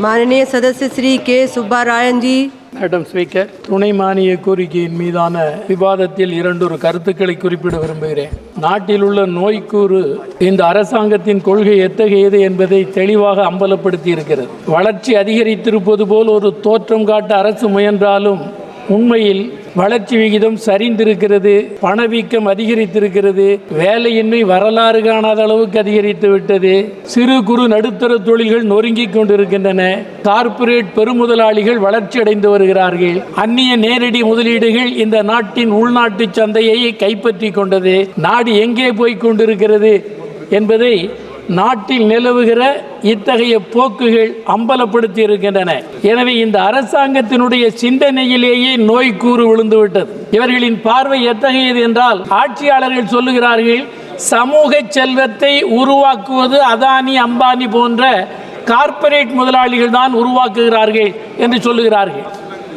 மானனீய சதஸ்ய Shri K Subbarayanji madam speaker துணை மானிய கோரிக்கையின் மீதான விவாதத்தில் இரண்டொரு கருத்துக்களை குறிப்பிட விரும்புகிறேன். நாட்டில் உள்ள நோய்க்கூறு இந்த அரசாங்கத்தின் கொள்கை எத்தகையது என்பதை தெளிவாக அம்பலப்படுத்தி இருக்கிறது வளர்ச்சி அதிகரித்திருப்பது போல் ஒரு தோற்றம் காட்ட அரசு முயன்றாலும் உண்மையில் வளர்ச்சி விகிதம் சரிந்திருக்கிறது பணவீக்கம் அதிகரித்திருக்கிறது வேலையின்மை வரலாறு காணாத அளவுக்கு அதிகரித்து விட்டது. சிறு குறு நடுத்தர தொழில்கள் நொறுங்கிக் கொண்டிருக்கின்றன. கார்ப்பரேட் பெருமுதலாளிகள் வளர்ச்சி அடைந்து வருகிறார்கள். அந்நிய நேரடி முதலீடுகள் இந்த நாட்டின் உள்நாட்டு சந்தையை கைப்பற்றி கொண்டது. நாடு எங்கே போய் கொண்டிருக்கிறது என்பதை நாட்டில் நிலவுகிற இத்தகைய போக்குகள் அம்பலப்படுத்தி இருக்கின்றன. எனவே இந்த அரசாங்கத்தினுடைய சிந்தனையிலேயே நோய் கூறு விழுந்துவிட்டது. இவர்களின் பார்வை எத்தகையது என்றால் ஆட்சியாளர்கள் சொல்லுகிறார்கள் சமூக செல்வத்தை உருவாக்குவது அதானி அம்பானி போன்ற கார்ப்பரேட் முதலாளிகள் தான் உருவாக்குகிறார்கள் என்று சொல்லுகிறார்கள்.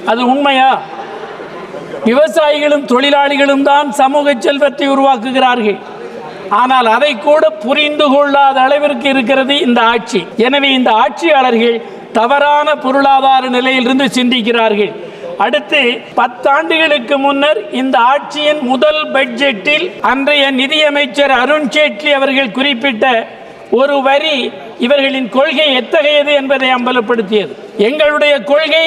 அது உண்மையா? விவசாயிகளும் தொழிலாளிகளும் தான் சமூக செல்வத்தை உருவாக்குகிறார்கள். ஆனால் அதை கூட புரிந்து கொள்ளாத அளவிற்கு இருக்கிறது இந்த ஆட்சி. எனவே இந்த ஆட்சியாளர்கள் தவறான பொருளாதார நிலையிலிருந்து சிந்திக்கிறார்கள். அடுத்து பத்தாண்டுகளுக்கு முன்னர் இந்த ஆட்சியின் முதல் பட்ஜெட்டில் அன்றைய நிதியமைச்சர் அருண் ஜேட்லி அவர்கள் குறிப்பிட்ட ஒரு வரி இவர்களின் கொள்கை எத்தகையது என்பதை அம்பலப்படுத்தியது. எங்களுடைய கொள்கை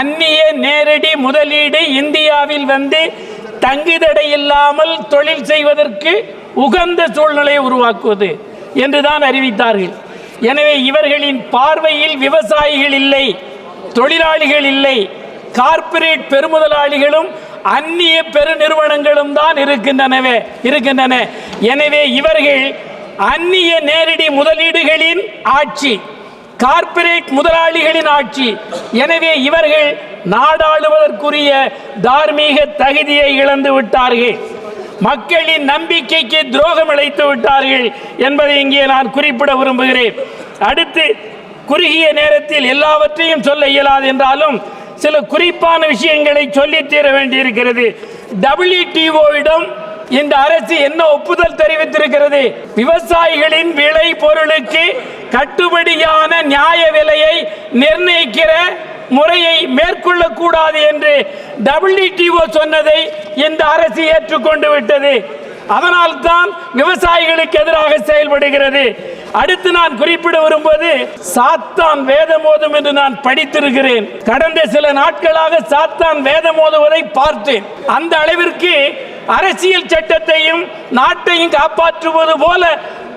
அந்நிய நேரடி முதலீடு இந்தியாவில் வந்து தங்குதடை இல்லாமல் தொழில் செய்வதற்கு உகந்த சூழ்நிலையை உருவாக்குவது என்றுதான் அறிவித்தார்கள். எனவே இவர்களின் பார்வையில் விவசாயிகள் இல்லை தொழிலாளிகள் இல்லை கார்ப்பரேட் பெருமுதலாளிகளும் அந்நிய பெருநிறுவனங்களும் தான் இருக்கின்றனவே இருக்கின்றன. எனவே இவர்கள் அந்நிய நேரடி முதலீடுகளின் ஆட்சி கார்ப்பரேட் முதலாளிகளின் ஆட்சி. எனவே இவர்கள் நாடாளுவதற்குரிய தார்மீக தகுதியை இழந்து விட்டார்கள். மக்களின் நம்பிக்கைக்கு துரோகம் இழைத்து விட்டார்கள் என்பதை இங்கே நான் குறிப்பிட விரும்புகிறேன். அடுத்து குறுகிய நேரத்தில் எல்லாவற்றையும் சொல்ல இயலாது என்றாலும் சில குறிப்பான விஷயங்களை சொல்லித் தீர வேண்டியிருக்கிறது. டபிள்யூடிஓவிடம் இந்த அரசு என்ன ஒப்புதல் தெரிவித்திருக்கிறது? விவசாயிகளின் விளை பொருளுக்கு கட்டுப்படியான நியாய விலையை நிர்ணயிக்கிற முறையை மேற்கொள்ளக்கூடாது என்று டபிள்யூடிஓ சொன்னதை இந்த அரசு ஏற்றுக்கொண்டு விட்டது. அதனால் தான் விவசாயிகளுக்கு எதிராக செயல்படுகிறது. அடுத்து நான் குறிப்பிட விரும்புவது சாத்தான் வேதமோதும் என்று நான் படித்திருக்கிறேன். கடந்த சில நாட்களாக சாத்தான் வேதமோதுவதை பார்த்தேன். அந்த அளவிற்கு அரசியல் சட்டத்தையும் நாட்டையும் காப்பாற்றுவது போல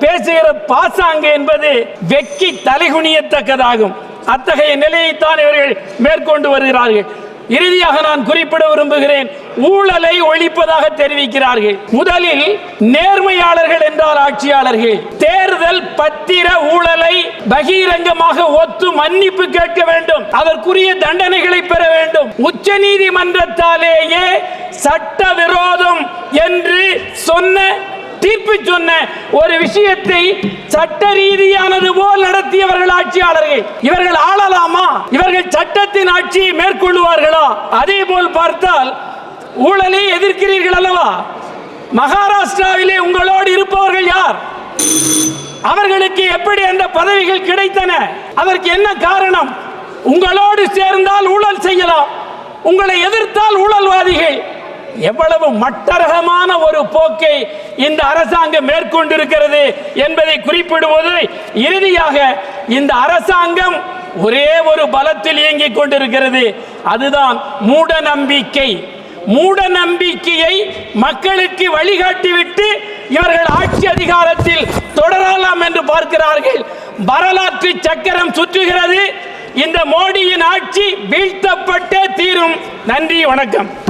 பேசுகிற பாசாங்கு என்பது வெக்கி தலைகுனியத்தக்கதாகும். அத்தகைய நிலையைத்தான் இவர்கள் மேற்கொண்டு வருகிறார்கள். இறுதியாக நான் குறிப்பிட விரும்புகிறேன் ஊழலை ஒழிப்பதாக தெரிவிக்கிறார்கள். முதலில் நேர்மையாளர்கள் என்றார் ஆட்சியாளர்கள். தேர்தல் பத்திர ஊழலை பகிரங்கமாக ஒத்து மன்னிப்பு கேட்க வேண்டும். அதற்குரிய தண்டனைகளை பெற வேண்டும். உச்ச நீதிமன்றத்தாலேயே சட்ட விரோதம் என்று சொன்ன தீர்ப்பு சொன்ன ஒரு விஷயத்தை சட்ட ரீதியானது போல் நடத்தியவர்கள் ஆட்சியாளர்கள். இவர்கள் ஆளலாமா? இவர்கள் சட்டத்தின் ஆட்சியை மேற்கொள்வார்களா அதே போல் பார்த்தால் ஊழலை எதிர்க்கிறீர்கள் அல்லவா? மகாராஷ்டிராவிலே உங்களோடு இருப்பவர்கள் யார்? அவர்களுக்கு எப்படி அந்த பதவிகள் கிடைத்தன? அதற்கு என்ன காரணம்? உங்களோடு சேர்ந்தால் ஊழல் செய்யலாம். உங்களை எதிர்த்தால் ஊழல்வாதிகள். எவ்வளவு மட்டரகமான ஒரு போக்கை இந்த அரசாங்கம் மேற்கொண்டிருக்கிறது என்பதை குறிப்பிடுவது இறுதியாக இந்த அரசாங்கம் ஒரே ஒரு பலத்தில் இயங்கிக் கொண்டிருக்கிறது. அதுதான் மூட நம்பிக்கை மூட நம்பிக்கையை மக்களுக்கு வழிகாட்டிவிட்டு இவர்கள் ஆட்சி அதிகாரத்தில் தொடரலாம் என்று பார்க்கிறார்கள். வரலாற்று சக்கரம் சுற்றுகிறது. இந்த மோடியின் ஆட்சி வீழ்த்தப்பட்டே தீரும். நன்றி வணக்கம்.